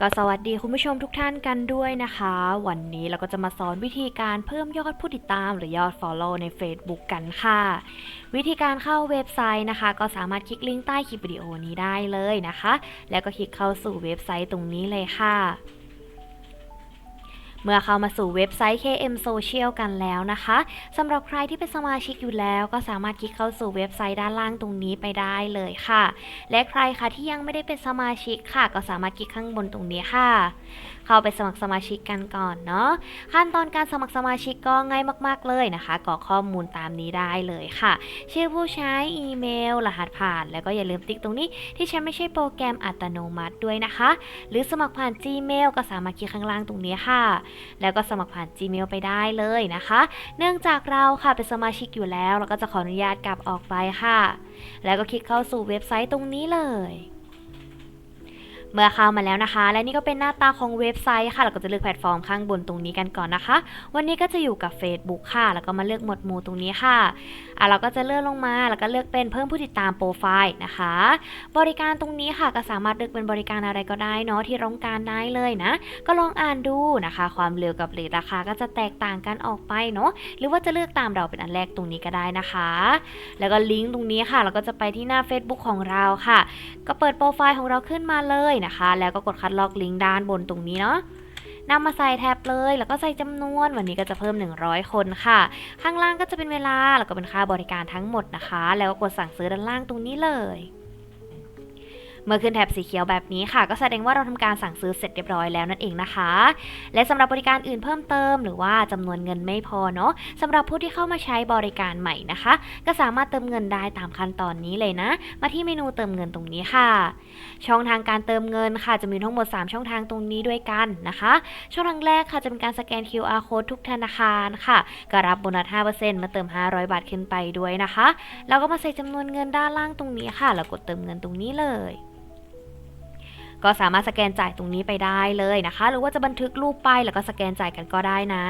ก็สวัสดีคุณผู้ชมทุกท่านกันด้วยนะคะ วันนี้เราก็จะมาสอนวิธีการเพิ่มยอดผู้ติดตามหรือยอด Follow ใน Facebook กันค่ะ วิธีการเข้าเว็บไซต์นะคะ ก็สามารถคลิกลิงก์ใต้คลิปวิดีโอนี้ได้เลยนะคะ แล้วก็คลิกเข้าสู่เว็บไซต์ตรงนี้เลยค่ะ เมื่อเข้ามาสู่เว็บไซต์ KM Social กันแล้วนะคะสำหรับใครที่เป็นสมาชิกอยู่แล้ว ก็สามารถคลิกเข้าสู่เว็บไซต์ด้านล่างตรงนี้ไปได้เลยค่ะ และใครคะที่ยังไม่ได้เป็นสมาชิกค่ะ ก็สามารถคลิกข้างบนตรงนี้ค่ะ เข้าไปสมัครสมาชิกกันก่อนเนาะขั้นตอนการสมัครสมาชิกก็ง่ายมาก ๆเลยนะคะกรอกข้อมูลตามนี้ได้เลยค่ะ ชื่อผู้ใช้อีเมล รหัสผ่าน แล้วก็อย่าลืมติ๊กตรงนี้ ที่ใช้ไม่ใช่โปรแกรมอัตโนมัติด้วยนะคะ หรือสมัครผ่าน Gmail ก็สามารถคลิกข้างล่างตรงนี้ค่ะแล้วก็สมัครผ่าน Gmail ไปได้เลยนะคะ เนื่องจากเราค่ะเป็นสมาชิกอยู่แล้ว เราก็จะขออนุญาตกลับออกไปค่ะ แล้วก็คลิกเข้าสู่เว็บไซต์ตรงนี้เลย เมื่อเข้ามาแล้วนะคะ และนี่ก็เป็นหน้าตาของเว็บไซต์ค่ะ เราก็จะเลือกแพลตฟอร์มข้างบนตรงนี้กันก่อนนะคะ วันนี้ก็จะอยู่กับ Facebook ค่ะ แล้วก็มาเลือกหมวดหมู่ตรงนี้ค่ะอะ เราก็จะเลื่อนลงมา แล้วก็เลือกเป็นเพิ่มผู้ติดตามโปรไฟล์นะคะ บริการตรงนี้ค่ะก็สามารถเลือกเป็นบริการอะไรก็ได้เนาะที่ต้องการได้เลยนะ ก็ลองอ่านดูนะคะ ความเร็วกับเรทราคาก็จะแตกต่างกันออกไปเนาะ หรือว่าจะเลือกตามเราเป็นอันแรกตรงนี้ก็ได้นะคะ แล้วก็ลิงก์ตรงนี้ค่ะ เราก็จะไปที่หน้า Facebook ของเราค่ะ ก็เปิดโปรไฟล์ของเราขึ้นมาเลยนะคะ แล้วก็กดคัดลอกลิงก์ด้านบนตรงนี้เนาะนำมาใส่แท็บเลย แล้วก็ใส่จำนวน วันนี้ก็จะเพิ่ม 100 คนค่ะ ข้างล่างก็จะเป็นเวลา แล้วก็เป็นค่าบริการทั้งหมดนะคะ แล้วก็กดสั่งซื้อด้านล่างตรงนี้เลย เมื่อขึ้นแถบสีเขียวแบบนี้ค่ะ ก็แสดงว่าเราทำการสั่งซื้อเสร็จเรียบร้อยแล้วนั่นเองนะคะ และสำหรับบริการอื่นเพิ่มเติม หรือว่าจำนวนเงินไม่พอเนาะสำหรับผู้ที่เข้ามาใช้บริการใหม่นะคะ ก็สามารถเติมเงินได้ตามขั้นตอนนี้เลยนะ มาที่เมนูเติมเงินตรงนี้ค่ะ ช่องทางการเติมเงินค่ะ จะมีทั้งหมด 3 ช่องทางตรงนี้ด้วยกันนะคะ ช่องทางแรกค่ะจะเป็นการสแกน QR code ทุกธนาคารค่ะก็รับโบนัส 5%มาเติม 500 บาทขึ้นไปด้วยนะคะ แล้วก็มาใส่จำนวนเงินด้านล่างตรงนี้ค่ะ แล้วกดเติมเงินตรงนี้เลย ก็สามารถสแกนจ่ายตรงนี้ไปได้เลยนะคะ หรือว่าจะบันทึกรูปไปแล้วก็สแกนจ่ายกันก็ได้นะ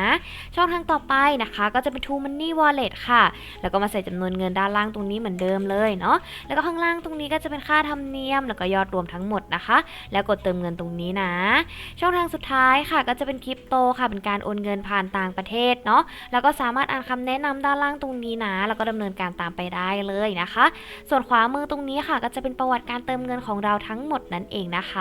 ช่องทางต่อไปนะคะ ก็จะเป็น True Money Wallet ค่ะ แล้วก็มาใส่จำนวนเงินด้านล่างตรงนี้เหมือนเดิมเลยเนาะแล้วก็ข้างล่างตรงนี้ก็จะเป็นค่าธรรมเนียม แล้วก็ยอดรวมทั้งหมดนะคะ แล้วกดเติมเงินตรงนี้นะ ช่องทางสุดท้ายค่ะ ก็จะเป็นคริปโตค่ะเป็นการโอนเงินผ่านต่างประเทศเนาะแล้วก็สามารถอ่านคำแนะนำด้านล่างตรงนี้นะ แล้วก็ดำเนินการตามไปได้เลยนะคะ ส่วนขวามือตรงนี้ค่ะ ก็จะเป็นประวัติการเติมเงินของเราทั้งหมดนั่นเองนะค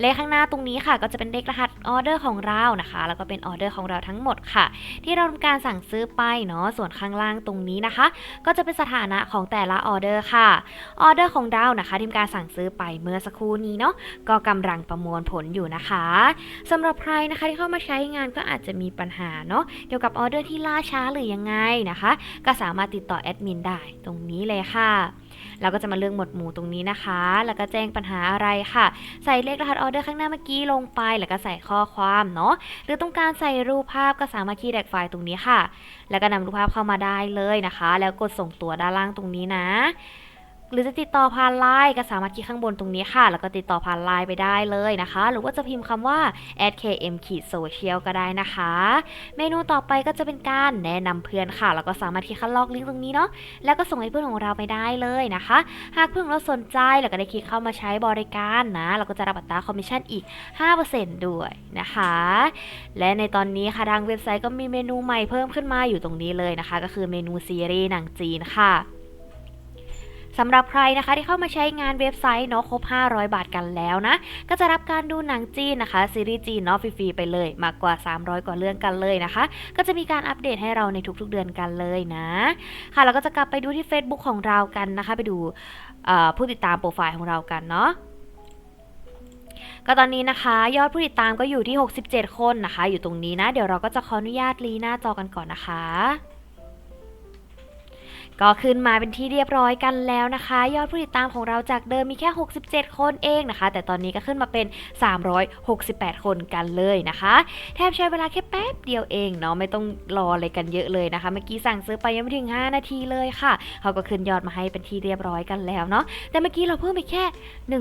เลขข้างหน้าตรงนี้ค่ะก็จะเป็นเลขรหัสออเดอร์ของเรานะคะ แล้วก็เป็นออเดอร์ของเราทั้งหมดค่ะ ที่เราทำการสั่งซื้อไปเนาะส่วนข้างล่างตรงนี้นะคะ ก็จะเป็นสถานะของแต่ละออเดอร์ค่ะออเดอร์ของเรานะคะที่ทำการสั่งซื้อไปเมื่อสักครู่นี้เนาะก็กำลังประมวลผลอยู่นะคะสำหรับใครนะคะที่เข้ามาใช้งานก็อาจจะมีปัญหาเนาะเกี่ยวกับออเดอร์ที่ล่าช้าหรือยังไงนะคะ ก็สามารถติดต่อแอดมินได้ตรงนี้เลยค่ะเราก็จะมาเลือกหมวดหมู่ตรงนี้นะคะ แล้วก็แจ้งปัญหาอะไรค่ะ ใส่เลขรหัสออเดอร์ข้างหน้าเมื่อกี้ลงไป แล้วก็ใส่ข้อความเนาะ หรือต้องการใส่รูปภาพก็สามารถคีย์แดกไฟล์ตรงนี้ค่ะ แล้วก็นำรูปภาพเข้ามาได้เลยนะคะ แล้วกดส่งตัวด้านล่างตรงนี้นะ หรือจะติดต่อผ่านไลน์ก็สามารถคลิกข้างบนตรงนี้ค่ะ แล้วก็ติดต่อผ่านไลน์ไปได้เลยนะคะ หรือว่าจะพิมพ์คำว่า @km social ก็ได้นะคะ เมนูต่อไปก็จะเป็นการแนะนำเพื่อนค่ะ แล้วก็สามารถคลิกคัดลอกลิงก์ตรงนี้เนาะ แล้วก็ส่งให้เพื่อนของเราไปได้เลยนะคะ หากเพื่อนเราสนใจแล้วก็ได้คลิกเข้ามาใช้บริการนะ เราก็จะรับอัตราคอมมิชชั่นอีก 5%ด้วยนะคะ และในตอนนี้ค่ะทางเว็บไซต์ก็มีเมนูใหม่เพิ่มขึ้นมาอยู่ตรงนี้เลยนะคะ ก็คือเมนูซีรีส์หนังจีนค่ะ สำหรับใครนะคะที่เข้ามาใช้งานเว็บไซต์เนาะครบ 500 บาทกันแล้วนะ ก็จะรับการดูหนังจีนนะคะซีรีส์จีนเนาะฟรีๆไปเลย มากกว่า 300 กว่าเรื่องกันเลยนะคะ ก็จะมีการอัปเดตให้เราในทุกๆเดือนกันเลยนะ ค่ะเราก็จะกลับไปดูที่ Facebook ของเรากันนะคะ ไปดูผู้ติดตามโปรไฟล์ของเรากันเนาะก็ตอนนี้นะคะ ยอดผู้ติดตามก็อยู่ที่ 67 คนนะคะ อยู่ตรงนี้นะ เดี๋ยวเราก็จะขออนุญาตรีหน้าจอกันก่อนนะคะ ก็ขึ้นมาเป็นที่เรียบร้อยกันแล้วนะคะ ยอดผู้ติดตามของเราจากเดิมมีแค่ 67 คนเองนะคะ แต่ตอนนี้ก็ขึ้นมาเป็น 368 คนกันเลยนะคะ แทบใช้เวลาแค่แป๊บเดียวเองเนาะไม่ต้องรออะไรกันเยอะเลยนะคะ เมื่อกี้สั่งซื้อไปยังไม่ถึง 5 นาทีเลยค่ะ เขาก็ขึ้นยอดมาให้เป็นที่เรียบร้อยกันแล้วเนาะแต่เมื่อกี้เราเพิ่มไปแค่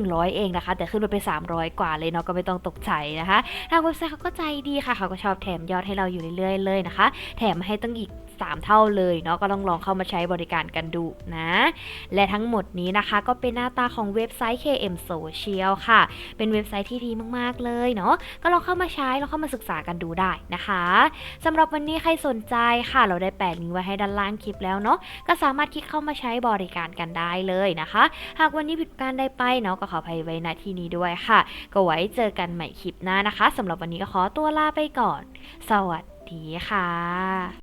100 เองนะคะ แต่ขึ้นมาเป็น 300 กว่าเลยเนาะก็ไม่ต้องตกใจนะคะทางเว็บไซต์เขาก็ใจดีค่ะ เขาก็ชอบแถมยอดให้เราอยู่เรื่อยๆเลยนะคะ แถมให้ตั้งอีก 3 เท่าเลยเนาะก็ต้องลองเข้ามาใช้บริการกันดูนะ และทั้งหมดนี้นะคะก็เป็นหน้าตาของเว็บไซต์ KM Social ค่ะ เป็นเว็บไซต์ที่ดีมากๆเลยเนาะก็ลองเข้ามาใช้ลองเข้ามาศึกษากันดูได้นะคะสำหรับวันนี้ใครสนใจค่ะ เราได้แปะลิงก์ไว้ให้ด้านล่างคลิปแล้วเนาะก็สามารถคลิกเข้ามาใช้บริการกันได้เลยนะคะ หากวันนี้ผิดการได้ไปเนาะก็ขออภัยไว้ณที่นี้ด้วยค่ะ ก็ไว้เจอกันใหม่คลิปหน้านะคะสำหรับวันนี้ก็ขอตัวลาไปก่อน สวัสดีค่ะ